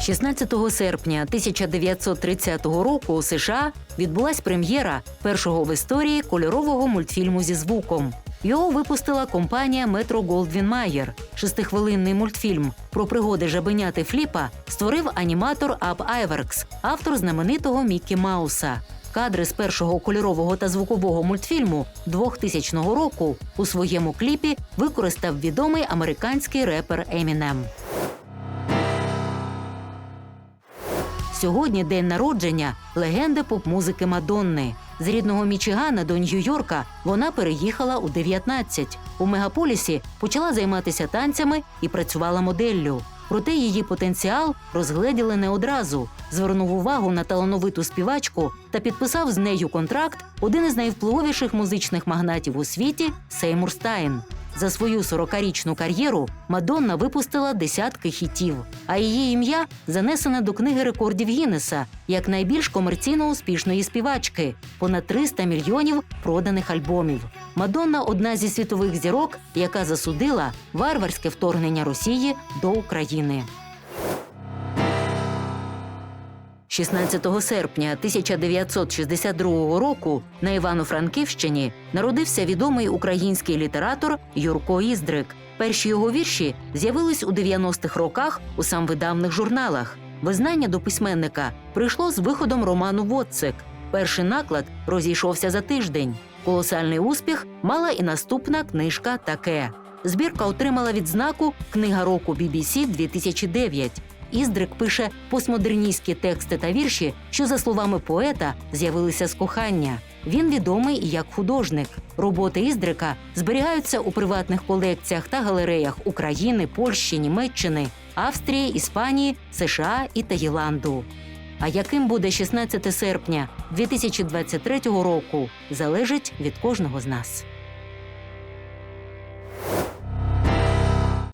16 серпня 1930 року у США відбулась прем'єра першого в історії кольорового мультфільму зі звуком. Його випустила компанія Metro Goldwyn Mayer. Шестихвилинний мультфільм про пригоди жабеняти Фліпа створив аніматор Аб Айверкс, автор знаменитого Міккі Мауса. Кадри з першого кольорового та звукового мультфільму 2000 року у своєму кліпі використав відомий американський репер Емінем. Сьогодні день народження легенди поп-музики Мадонни. З рідного Мічигана до Нью-Йорка вона переїхала у 19. У мегаполісі почала займатися танцями і працювала моделлю. Проте її потенціал розгледіли не одразу. Звернув увагу на талановиту співачку та підписав з нею контракт один із найвпливовіших музичних магнатів у світі Сеймур Стайн. За свою 40-річну кар'єру Мадонна випустила десятки хітів, а її ім'я занесене до книги рекордів Гіннеса як найбільш комерційно успішної співачки понад 300 мільйонів проданих альбомів. Мадонна одна зі світових зірок, яка засудила варварське вторгнення Росії до України. 16 серпня 1962 року на Івано-Франківщині народився відомий український літератор Юрко Іздрик. Перші його вірші з'явились у 90-х роках у самвидавних журналах. Визнання до письменника прийшло з виходом роману Воцик. Перший наклад розійшовся за тиждень. Колосальний успіх мала і наступна книжка Таке. Збірка отримала відзнаку Книга року BBC 2009. Іздрик пише постмодерністські тексти та вірші, що, за словами поета, з'явилися з кохання. Він відомий як художник. Роботи Іздрика зберігаються у приватних колекціях та галереях України, Польщі, Німеччини, Австрії, Іспанії, США і Таїланду. А яким буде 16 серпня 2023 року, залежить від кожного з нас.